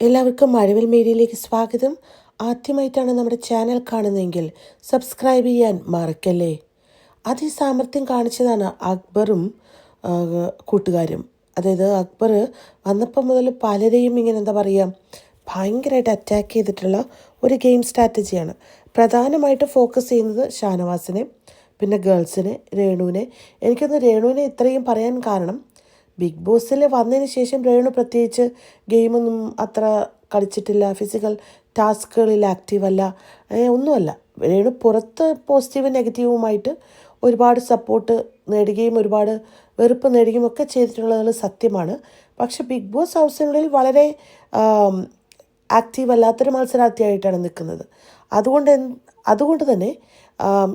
എല്ലാവർക്കും മഴവിൽ മീഡിയയിലേക്ക് സ്വാഗതം. ആദ്യമായിട്ടാണ് നമ്മുടെ ചാനൽ കാണുന്നതെങ്കിൽ സബ്സ്ക്രൈബ് ചെയ്യാൻ മറക്കല്ലേ? അതിസാമർഥ്യം കാണിച്ചതാണ് അക്ബറും കൂട്ടുകാരും. അതായത് അക്ബർ വന്നപ്പോൾ മുതൽ പലരെയും ഇങ്ങനെ എന്താ പറയുക ഭയങ്കരമായിട്ട് അറ്റാക്ക് ചെയ്തിട്ടുള്ള ഒരു ഗെയിം സ്ട്രാറ്റജിയാണ് പ്രധാനമായിട്ട് ഫോക്കസ് ചെയ്യുന്നത് ഷാനവാസിനെ പിന്നെ ഗേൾസിനെ രേണുവിനെ. എനിക്കൊന്ന് രേണുവിനെ ഇത്രയും പറയാൻ കാരണം ബിഗ് ബോസിൽ വന്നതിന് ശേഷം രേണു പ്രത്യേകിച്ച് ഗെയിമൊന്നും അത്ര കളിച്ചിട്ടില്ല. ഫിസിക്കൽ ടാസ്കുകളിൽ ആക്റ്റീവ് അല്ല. ഒന്നുമല്ല. രേണു പുറത്ത് പോസിറ്റീവും നെഗറ്റീവുമായിട്ട് ഒരുപാട് സപ്പോർട്ട് നേടുകയും ഒരുപാട് വെറുപ്പ് നേടുകയും ഒക്കെ ചെയ്തിട്ടുള്ളത് സത്യമാണ്. പക്ഷെ ബിഗ് ബോസ് ഹൗസിനുള്ളിൽ വളരെ ആക്റ്റീവ് അല്ലാത്തൊരു മത്സരാർത്ഥിയായിട്ടാണ് നിൽക്കുന്നത്. അതുകൊണ്ട് അതുകൊണ്ട് തന്നെ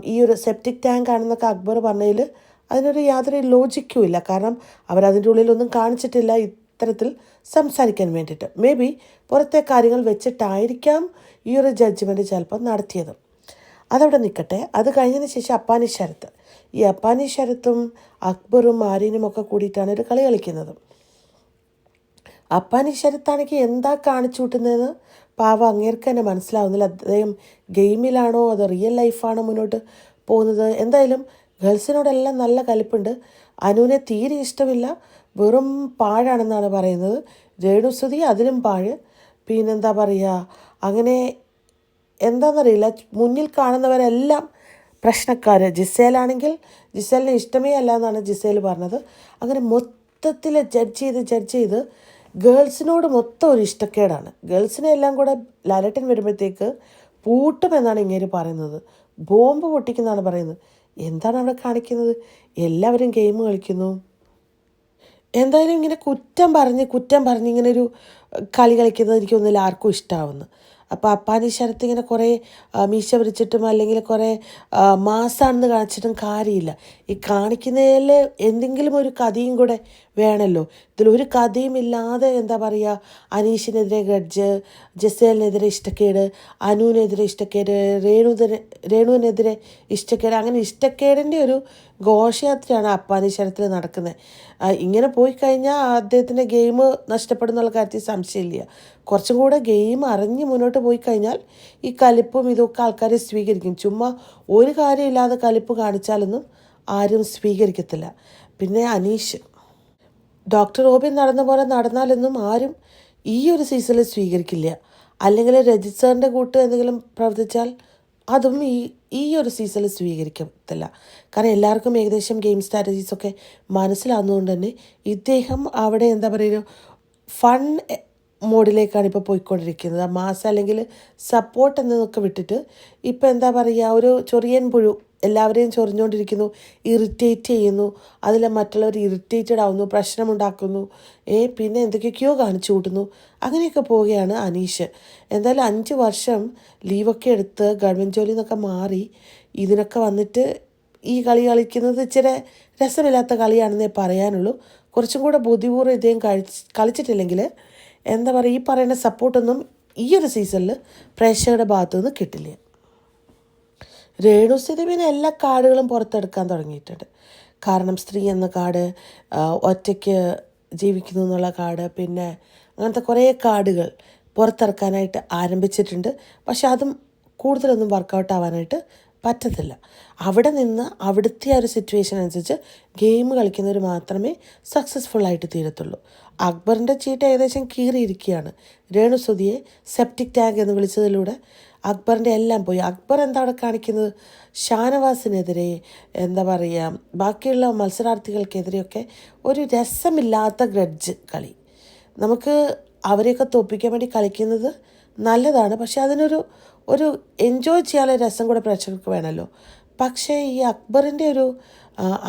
ഈ ഒരു സെപ്റ്റിക് ടാങ്ക് ആണെന്നൊക്കെ അക്ബർ പറഞ്ഞതിൽ അതിനൊരു യാതൊരു ലോജിക്കും ഇല്ല. കാരണം അവരതിന്റെ ഉള്ളിലൊന്നും കാണിച്ചിട്ടില്ല ഇത്തരത്തിൽ സംസാരിക്കാൻ വേണ്ടിയിട്ട്. മേ ബി പുറത്തെ കാര്യങ്ങൾ വെച്ചിട്ടായിരിക്കാം ഈ ഒരു ജഡ്ജ്മെന്റ് ചിലപ്പോൾ നടത്തിയത്. അതവിടെ നിൽക്കട്ടെ. അത് കഴിഞ്ഞതിന് ശേഷം അപ്പാനി ശരത്ത്. ഈ അപ്പാനി ശരത്തും അക്ബറും ആര്യനും ഒക്കെ കൂടിയിട്ടാണ് ഒരു കളി കളിക്കുന്നത്. അപ്പാനി ശരത്താണെങ്കിൽ എന്താ കാണിച്ചു കൂട്ടുന്നതെന്ന് പാവ അങ്ങേർക്ക് തന്നെ മനസ്സിലാവുന്നില്ല. അദ്ദേഹം ഗെയിമിലാണോ അതോ റിയൽ ലൈഫാണോ മുന്നോട്ട് പോകുന്നത്? എന്തായാലും ഗേൾസിനോടെല്ലാം നല്ല കലിപ്പുണ്ട്. അനുവിനെ തീരെ ഇഷ്ടമില്ല. വെറും പാഴാണെന്നാണ് പറയുന്നത്. രേണുസ്തുതി അതിലും പാഴ്. പിന്നെന്താ പറയുക അങ്ങനെ എന്താണെന്നറിയില്ല മുന്നിൽ കാണുന്നവരെല്ലാം പ്രശ്നക്കാർ ജിസേലാണെങ്കിൽ ജിസേലിന് ഇഷ്ടമേ അല്ല എന്നാണ് ജിസേൽ പറഞ്ഞത്. അങ്ങനെ മൊത്തത്തിൽ ജഡ്ജ് ചെയ്ത് ജഡ്ജ് ചെയ്ത് ഗേൾസിനോട് മൊത്തം ഒരു ഇഷ്ടക്കേടാണ്. ഗേൾസിനെ എല്ലാം കൂടെ ലാലട്ടൻ വരുമ്പോഴത്തേക്ക് പൂട്ടുമെന്നാണ് ഇങ്ങനെ പറയുന്നത്. ബോംബ് പൊട്ടിക്കുന്നതാണ് പറയുന്നത്. എന്താണ് അവിടെ കാണിക്കുന്നത്? എല്ലാവരും ഗെയിം കളിക്കുന്നു. എന്തായാലും ഇങ്ങനെ കുറ്റം പറഞ്ഞ് കുറ്റം പറഞ്ഞ് ഇങ്ങനെ ഒരു കളി കളിക്കുന്നത് എനിക്ക് തോന്നുന്നില്ല ആർക്കും ഇഷ്ടമാവുന്നു അപ്പോൾ അപ്പാനി ഇങ്ങനെ കുറേ മീശ വിരിച്ചിട്ടും അല്ലെങ്കിൽ കുറേ മാസാണെന്ന് കാണിച്ചിട്ടും കാര്യമില്ല. ഈ കാണിക്കുന്നതിൽ എന്തെങ്കിലും ഒരു കഥയും കൂടെ വേണമല്ലോ ഒരു കഥയും ഇല്ലാതെ എന്താ പറയുക അനീഷിനെതിരെ ഗഡ്ജ് ജസേലിനെതിരെ ഇഷ്ടക്കേട് അനുവിനെതിരെ ഇഷ്ടക്കേട് രേണുതിരെ രേണുവിനെതിരെ ഇഷ്ടക്കേട് അങ്ങനെ ഇഷ്ടക്കേടിന്റെ ഒരു ഘോഷയാത്രയാണ് അപ്പാനീശ്വരത്തിൽ നടക്കുന്നത്. ഇങ്ങനെ പോയി കഴിഞ്ഞാൽ അദ്ദേഹത്തിന്റെ ഗെയിം നഷ്ടപ്പെടുന്നുള്ള കാര്യത്തിൽ സംശയമില്ല. കുറച്ചും കൂടെ ഗെയിം അറിഞ്ഞ് മുന്നോട്ട് പോയി കഴിഞ്ഞാൽ ഈ കലിപ്പും ഇതൊക്കെ ആൾക്കാർ സ്വീകരിക്കും. ചുമ്മാ ഒരു കാര്യമില്ലാതെ കലിപ്പ് കാണിച്ചാലൊന്നും ആരും സ്വീകരിക്കത്തില്ല. പിന്നെ അനീഷ് ഡോക്ടർ റോബിൻ നടന്ന പോലെ നടന്നാലൊന്നും ആരും ഈ ഒരു സീസണിൽ സ്വീകരിക്കില്ല. അല്ലെങ്കിൽ രജിത് സാറിന്റെ കൂട്ട് എന്തെങ്കിലും പ്രവർത്തിച്ചാൽ അതും ഈ ഈ ഒരു സീസണിൽ സ്വീകരിക്കത്തില്ല. കാരണം എല്ലാവർക്കും ഏകദേശം ഗെയിം സ്ട്രാറ്റജീസൊക്കെ മനസ്സിലാകുന്നതുകൊണ്ട് തന്നെ ഇദ്ദേഹം അവിടെ എന്താ പറയുക ഫൺ മോഡിലേക്കാണ് ഇപ്പോൾ പോയിക്കൊണ്ടിരിക്കുന്നത്. മാസ് അല്ലെങ്കിൽ സപ്പോർട്ട് എന്നതൊക്കെ വിട്ടിട്ട് ഇപ്പോൾ എന്താ പറയുക ഒരു ചൊറിയൻ പുഴു എല്ലാവരെയും ചൊറിഞ്ഞുകൊണ്ടിരിക്കുന്നു ഇറിറ്റേറ്റ് ചെയ്യുന്നു അതിൽ മറ്റുള്ളവർ ഇറിറ്റേറ്റഡ് ആവുന്നു പ്രശ്നമുണ്ടാക്കുന്നു ഏ പിന്നെ എന്തൊക്കെയൊക്കെയോ കാണിച്ചു കൂട്ടുന്നു. അങ്ങനെയൊക്കെ പോവുകയാണ് അനീഷ്. എന്തായാലും അഞ്ച് വർഷം ലീവൊക്കെ എടുത്ത് ഗവൺമെന്റ് ജോലി നിന്നൊക്കെ മാറി ഇതിനൊക്കെ വന്നിട്ട് ഈ കളി കളിക്കുന്നത് ഇച്ചിരി രസമില്ലാത്ത കളിയാണെന്നേ പറയാനുള്ളൂ. കുറച്ചും കൂടെ ബുദ്ധിപൂർവം ഇദ്ദേഹം കളിച്ചിട്ടില്ലെങ്കിൽ എന്താ പറയുക ഈ പറയുന്ന സപ്പോർട്ടൊന്നും ഈ ഒരു സീസണിൽ പ്രേക്ഷകരുടെ ഭാഗത്തു നിന്ന് കിട്ടില്ല രേണുസ്ഥിതി പിന്നെ എല്ലാ കാർഡുകളും പുറത്തെടുക്കാൻ തുടങ്ങിയിട്ടുണ്ട്. കാരണം സ്ത്രീ എന്ന കാർഡ് ഒറ്റയ്ക്ക് ജീവിക്കുന്നു എന്നുള്ള കാർഡ് പിന്നെ അങ്ങനത്തെ കുറേ കാർഡുകൾ പുറത്തിറക്കാനായിട്ട് ആരംഭിച്ചിട്ടുണ്ട്. പക്ഷെ അതും കൂടുതലൊന്നും വർക്കൗട്ട് ആവാനായിട്ട് പറ്റത്തില്ല. അവിടെ നിന്ന് അവിടുത്തെ ആ ഒരു സിറ്റുവേഷൻ അനുസരിച്ച് ഗെയിം കളിക്കുന്നവർ മാത്രമേ സക്സസ്ഫുൾ ആയിട്ട് തീരത്തുള്ളൂ. അക്ബറിന്റെ ചീട്ട് ഏകദേശം കീറിയിരിക്കുകയാണ്. രേണുസുതിയെ സെപ്റ്റിക് ടാങ്ക് എന്ന് വിളിച്ചതിലൂടെ അക്ബറിന്റെ എല്ലാം പോയി. അക്ബർ എന്താ അവിടെ കാണിക്കുന്നത്? ഷാനവാസിനെതിരെ എന്താ പറയുക ബാക്കിയുള്ള മത്സരാർത്ഥികൾക്കെതിരെയൊക്കെ ഒരു രസമില്ലാത്ത ഗ്രഡ്ജ് കളി. നമുക്ക് അവരെയൊക്കെ തോപ്പിക്കാൻ വേണ്ടി കളിക്കുന്നത് നല്ലതാണ്. പക്ഷെ അതിനൊരു ഒരു എൻജോയ് ചെയ്യാനുള്ള രസം കൂടെ പ്രേക്ഷകർക്ക് വേണമല്ലോ. പക്ഷേ ഈ അക്ബറിന്റെ ഒരു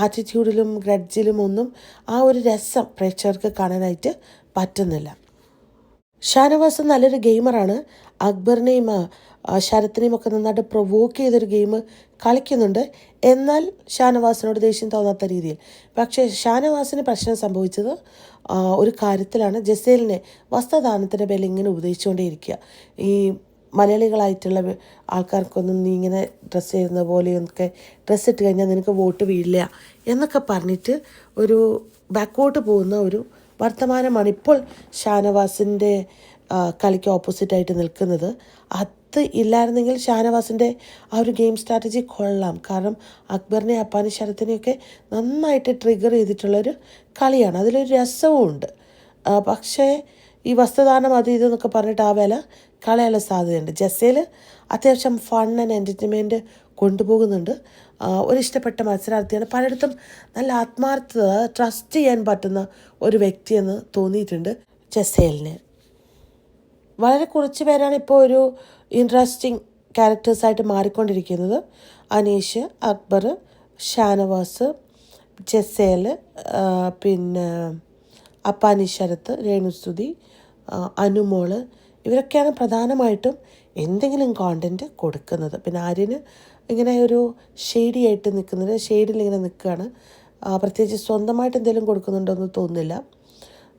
ആറ്റിറ്റ്യൂഡിലും ഗ്രഡ്ജിലും ഒന്നും ആ ഒരു രസം പ്രേക്ഷകർക്ക് കാണാനായിട്ട് പറ്റുന്നില്ല. ഷാനവാസ് നല്ലൊരു ഗെയിമറാണ്. അക്ബറിനെയും ശരത്തിനെയും ഒക്കെ നന്നായിട്ട് പ്രൊവോക്ക് ചെയ്തൊരു ഗെയിം കളിക്കുന്നുണ്ട്. എന്നാൽ ഷാനവാസിനോട് ദേഷ്യം തോന്നാത്ത രീതിയിൽ. പക്ഷേ ഷാനവാസിന് പ്രശ്നം സംഭവിച്ചത് ഒരു കാര്യത്തിലാണ്. ജസേലിനെ വസ്ത്രദാനത്തിന്റെ പേരിൽ ഇങ്ങനെ ഉപദേശിച്ചുകൊണ്ടേയിരിക്കുക. ഈ മലയാളികളായിട്ടുള്ള ആൾക്കാർക്കൊന്നും നീ ഇങ്ങനെ ഡ്രസ്സ് ചെയ്യുന്ന പോലെയൊക്കെ ഡ്രസ്സ് ഇട്ട് കഴിഞ്ഞാൽ നിനക്ക് വോട്ട് വീഴില്ല എന്നൊക്കെ പറഞ്ഞിട്ട് ഒരു ബാക്കോട്ട് പോകുന്ന ഒരു വർത്തമാനമാണ് ഇപ്പോൾ ഷാനവാസിന്റെ കളിക്ക് ഓപ്പോസിറ്റായിട്ട് നിൽക്കുന്നത്. അത് ഇല്ലായിരുന്നെങ്കിൽ ഷാനവാസിന്റെ ആ ഒരു ഗെയിം സ്ട്രാറ്റജി കൊള്ളാം. കാരണം അക്ബറിനെ അപ്പാനി ശരത്തിനെയൊക്കെ നന്നായിട്ട് ട്രിഗർ ചെയ്തിട്ടുള്ളൊരു കളിയാണ്. അതിലൊരു രസവും ഉണ്ട് പക്ഷേ ഈ വസ്ത്രദാനം അത് ഇതെന്നൊക്കെ പറഞ്ഞിട്ട് ആ വില കളയാനുള്ള സാധ്യതയുണ്ട്. ജസ്സയിൽ അത്യാവശ്യം ഫൺ ആൻഡ് എന്റർടൈൻമെന്റ് കൊണ്ടുപോകുന്നുണ്ട്. ഒരു ഇഷ്ടപ്പെട്ട മത്സരാർത്ഥിയാണ്. പലയിടത്തും നല്ല ആത്മാർത്ഥത ട്രസ്റ്റ് ചെയ്യാൻ പറ്റുന്ന ഒരു വ്യക്തിയെന്ന് തോന്നിയിട്ടുണ്ട് ജസേലിന് വളരെ കുറച്ച് പേരാണ് ഇപ്പോൾ ഒരു ഇൻട്രസ്റ്റിംഗ് ക്യാരക്ടേഴ്സായിട്ട് മാറിക്കൊണ്ടിരിക്കുന്നത്. അനീഷ് അക്ബർ ഷാനവാസ് ജസേൽ പിന്നെ അപ്പാനി ശരത്ത് രേണുസ്തുതി അനുമോൾ ഇവരൊക്കെയാണ് പ്രധാനമായിട്ടും എന്തെങ്കിലും കോണ്ടന്റ് കൊടുക്കുന്നത്. പിന്നെ ആര്യന് ഇങ്ങനെ ഒരു ഷെയ്ഡി ആയിട്ട് നിൽക്കുന്നത് ഷെയ്ഡിൽ ഇങ്ങനെ നിൽക്കുകയാണ്. പ്രത്യേകിച്ച് സ്വന്തമായിട്ട് എന്തെങ്കിലും കൊടുക്കുന്നുണ്ടോ എന്ന് തോന്നുന്നില്ല.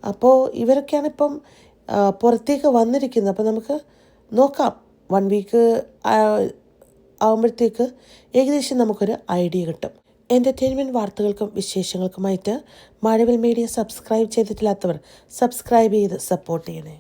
അപ്പോൾ ഇവരൊക്കെയാണ് ഇപ്പം പുറത്തേക്ക് വന്നിരിക്കുന്നത്. അപ്പോൾ നമുക്ക് നോക്കാം. വൺ വീക്ക് ആകുമ്പോഴത്തേക്ക് ഏകദേശം നമുക്കൊരു ഐഡിയ കിട്ടും. എന്റർടൈൻമെന്റ് വാർത്തകൾക്കും വിശേഷങ്ങൾക്കുമായിട്ട് മഴവിൽ മീഡിയ സബ്സ്ക്രൈബ് ചെയ്തിട്ടില്ലാത്തവർ സബ്സ്ക്രൈബ് ചെയ്ത് സപ്പോർട്ട് ചെയ്യണേ.